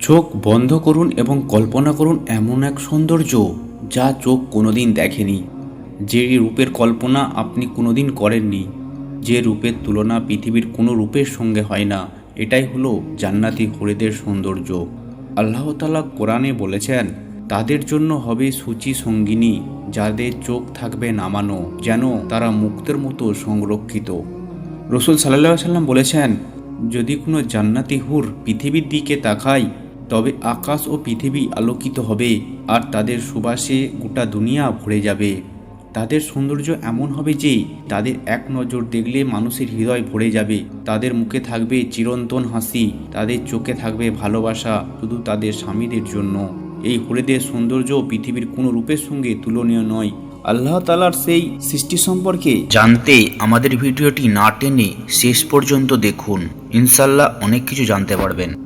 চোখ বন্ধ করুন এবং কল্পনা করুন এমন এক সৌন্দর্য যা চোখ কোনোদিন দেখেনি, যে রূপের কল্পনা আপনি কোনোদিন করেননি, যে রূপের তুলনা পৃথিবীর কোনো রূপের সঙ্গে হয় না। এটাই হলো জান্নাতি হরিদের সৌন্দর্য। আল্লাহ তালা কোরআনে বলেছেন, তাদের জন্য হবে সূচি সঙ্গিনী, যাদের চোখ থাকবে নামানো, যেন তারা মুক্তের মতো সংরক্ষিত। রসুল সাল্লাহ সাল্লাম বলেছেন, যদি কোনো জান্নাতি হুর পৃথিবীর দিকে তাকায় তবে আকাশ ও পৃথিবী আলোকিত হবে আর তাদের সুবাসে গোটা দুনিয়া ভরে যাবে। তাদের সৌন্দর্য এমন হবে যে তাদের এক নজর দেখলে মানুষের হৃদয় ভরে যাবে। তাদের মুখে থাকবে চিরন্তন হাসি, তাদের চোখে থাকবে ভালোবাসা, শুধু তাদের স্বামীদের জন্য। এই হরেদের সৌন্দর্য পৃথিবীর কোনো রূপের সঙ্গে তুলনীয় নয়। আল্লাহ তালার সেই সৃষ্টি সম্পর্কে জানতে আমাদের ভিডিওটি না টেনে শেষ পর্যন্ত দেখুন। ইনশাল্লাহ অনেক কিছু জানতে পারবেন।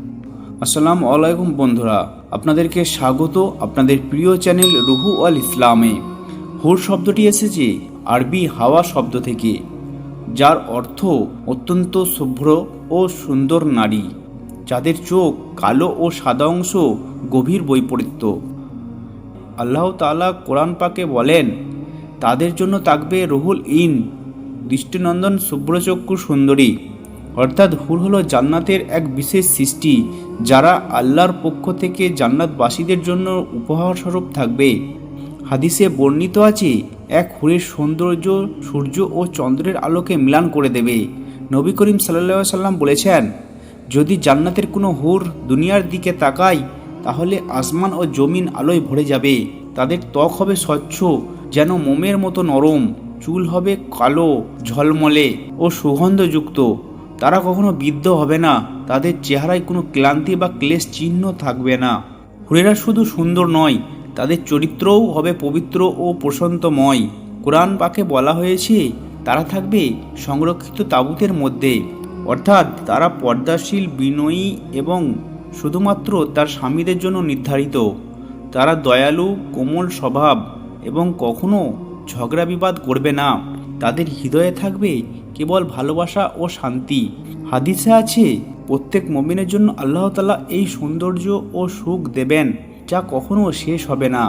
আসসালামু আলাইকুম বন্ধুরা, আপনাদেরকে স্বাগত আপনাদের প্রিয় চ্যানেল রুহু আল ইসলামে। হুর শব্দটি এসেছে আরবি হাওয়া শব্দ থেকে, যার অর্থ অত্যন্ত শুভ্র ও সুন্দর নারী, যাদের চোখ কালো ও সাদা অংশ গভীর বৈপরীত্য। আল্লাহ তাআলা কোরআন পাকে বলেন, তাদের জন্য থাকবে রুহুল ইন, দৃষ্টিনন্দন শুভ্রচক্ষু সুন্দরী। অর্থাৎ হুর হলো জান্নাতের এক বিশেষ সৃষ্টি, যারা আল্লাহর পক্ষ থেকে জান্নাতবাসীদের জন্য উপহার স্বরূপ থাকবে। হাদিসে বর্ণিত আছে, এক হুরের সৌন্দর্য সূর্য ও চন্দ্রের আলোকে মিলান করে দেবে। নবী করিম সাল্লা সাল্লাম বলেছেন, যদি জান্নাতের কোনো হুর দুনিয়ার দিকে তাকায়, তাহলে আসমান ও জমিন আলোয় ভরে যাবে। তাদের ত্বক হবে স্বচ্ছ, যেন মোমের মতো নরম, চুল হবে কালো, ঝলমলে ও সুগন্ধযুক্ত। তারা কখনো বৃদ্ধ হবে না। তাদের চেহারায় কোনো ক্লান্তি বা ক্লেশ চিহ্ন থাকবে না। হুরেরা শুধু সুন্দর নয়, তাদের চরিত্রও হবে পবিত্র ও প্রশান্তময়। কোরআন পাকে বলা হয়েছে, তারা থাকবে সংরক্ষিত তাঁবুতের মধ্যে। অর্থাৎ তারা পর্দাশীল, বিনয়ী এবং শুধুমাত্র তার স্বামীদের জন্য নির্ধারিত। তারা দয়ালু, কোমল স্বভাব এবং কখনো ঝগড়া বিবাদ করবে না। তাদের হৃদয়ে থাকবে কেবল ভালোবাসা ও শান্তি। হাদিসে আছে, প্রত্যেক মমিনের জন্য আল্লাহ তালা এই সৌন্দর্য ও সুখ দেবেন, যা কখনো শেষ হবে না।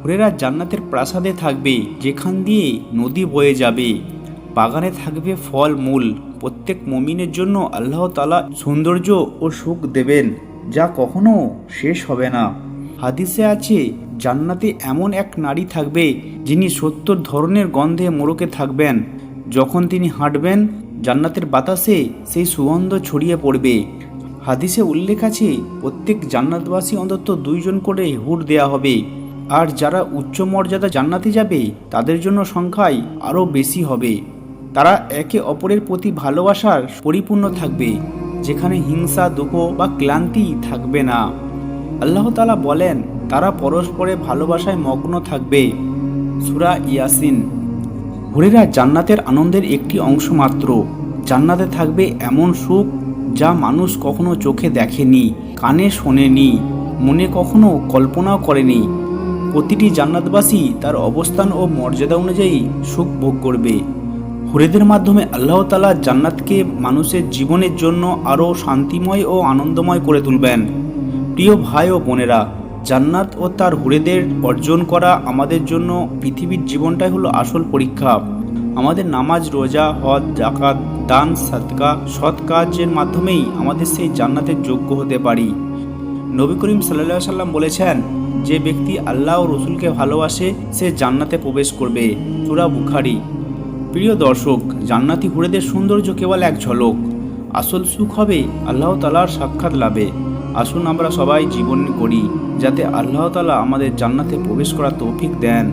হুরেরা জান্নাতের প্রাসাদে থাকবে, যেখান দিয়ে নদী বয়ে যাবে। বাগানে থাকবে ফল, মূল। প্রত্যেক মমিনের জন্য আল্লাহ তালা সৌন্দর্য ও সুখ দেবেন, যা কখনো শেষ হবে না। হাদিসে আছে, জান্নাতে এমন এক নারী থাকবে, যিনি সত্তর ধরনের গন্ধে মোড়কে থাকবেন। যখন তিনি হাঁটবেন, জান্নাতের বাতাসে সেই সুগন্ধ ছড়িয়ে পড়বে। হাদিসে উল্লেখ আছে, প্রত্যেক জান্নাতবাসী অন্তত দুইজন করে হুর দেয়া হবে। আর যারা উচ্চ মর্যাদা জান্নাতে যাবে, তাদের জন্য সংখ্যায় আরও বেশি হবে। তারা একে অপরের প্রতি ভালোবাসার পরিপূর্ণ থাকবে, যেখানে হিংসা, দুঃখ বা ক্লান্তি থাকবে না। আল্লাহ তালা বলেন, তারা পরস্পরে ভালোবাসায় মগ্ন থাকবে। সুরা ইয়াসিন। হুরেরা জান্নাতের আনন্দের একটি অংশ মাত্র। জান্নাতে থাকবে এমন সুখ যা মানুষ কখনো চোখে দেখেনি, কানে শোনেনি, মনে কখনো কল্পনাও করেনি। প্রতিটি জান্নাতবাসী তার অবস্থান ও মর্যাদা অনুযায়ী সুখ ভোগ করবে। হুরেদের মাধ্যমে আল্লাহ তালা জান্নাতকে মানুষের জীবনের জন্য আরও শান্তিময় ও আনন্দময় করে তুলবেন। প্রিয় ভাই ও বোনেরা জান্নাত ও তার হুরেদের অর্জন করা আমাদের জন্য পৃথিবীর জীবনটাই হলো আসল পরীক্ষা। আমাদের নামাজ, রোজা, হজ জাকাত দান, সাদকা, সৎ কাজের মাধ্যমেই আমাদের সেই জান্নাতের যোগ্য হতে পারি। নবী করিম সাল্লা সাল্লাম বলেছেন, যে ব্যক্তি আল্লাহ ও রসুলকে ভালোবাসে, সে জান্নাতে প্রবেশ করবে। সুরা বুখারি। প্রিয় দর্শক, জান্নাতি হুরেদের সৌন্দর্য কেবল এক ঝলক। আসল সুখ হবে আল্লাহ তালার সাক্ষাৎ লাভে। আসুন আমরা সবাই জীবন করি, যাতে আল্লাহ তালা আমাদের জান্নাতে প্রবেশ করার তৌফিক দেন।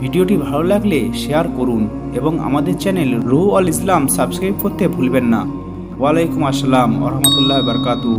ভিডিওটি ভালো লাগলে শেয়ার করুন এবং আমাদের চ্যানেল রুহ আল ইসলাম সাবস্ক্রাইব করতে ভুলবেন না। ওয়ালাইকুম আসসালাম রহমতুল্লাহ বরকাতু